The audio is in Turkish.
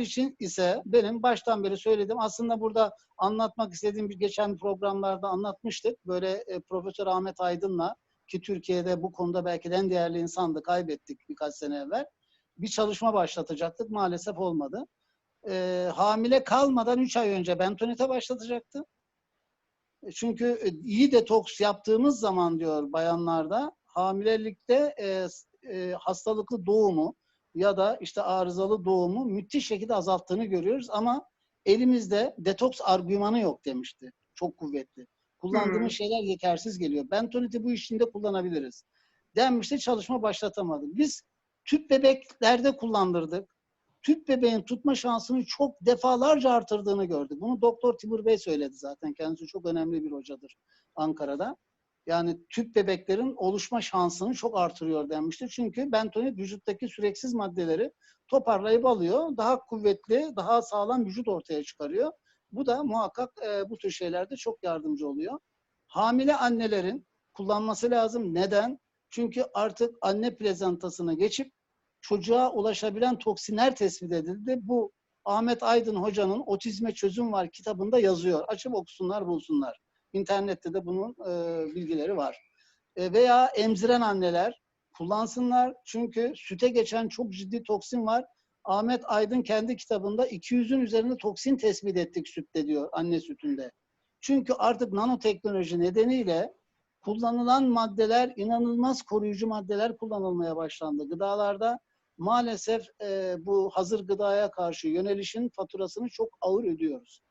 için ise benim baştan beri söyledim. Aslında burada anlatmak istediğim bir geçen programlarda anlatmıştık. Böyle e, Profesör Ahmet Aydın'la ki Türkiye'de bu konuda belki de en değerli insandı kaybettik birkaç sene evvel. Bir çalışma başlatacaktık. Maalesef olmadı. E, hamile kalmadan 3 ay önce bentonite başlatacaktı. E, Çünkü e, iyi detoks yaptığımız zaman diyor bayanlarda hamilelikte e, e, hastalıklı doğumu ya da işte arızalı doğumu müthiş şekilde azalttığını görüyoruz ama elimizde detoks argümanı yok demişti. Çok kuvvetli. Kullandığımız Hmm. şeyler yetersiz geliyor. Bentoniti bu işinde kullanabiliriz. Denmişti çalışma başlatamadık. Biz tüp bebeklerde kullandırdık. Tüp bebeğin tutma şansını çok defalarca artırdığını gördük. Bunu Doktor Timur Bey söyledi zaten. Kendisi çok önemli bir hocadır Ankara'da. Yani tüp bebeklerin oluşma şansını çok artırıyor denmiştir. Çünkü bentonit vücuttaki süreksiz maddeleri toparlayıp alıyor. Daha kuvvetli, daha sağlam vücut ortaya çıkarıyor. Bu da muhakkak e, bu tür şeylerde çok yardımcı oluyor. Hamile annelerin kullanması lazım. Neden? Çünkü artık anne prezentasına geçip çocuğa ulaşabilen toksinler tespit edildi. Bu Ahmet Aydın Hoca'nın Otizme Çözüm Var kitabında yazıyor. Açıp okusunlar, bulsunlar. İnternette de bunun e, bilgileri var. E, veya emziren anneler kullansınlar. Çünkü süte geçen çok ciddi toksin var. Ahmet Aydın kendi kitabında 200'ün üzerinde toksin tespit ettik sütte diyor anne sütünde. Çünkü artık nanoteknoloji nedeniyle kullanılan maddeler inanılmaz koruyucu maddeler kullanılmaya başlandı. Gıdalarda maalesef e, bu hazır gıdaya karşı yönelişin faturasını çok ağır ödüyoruz.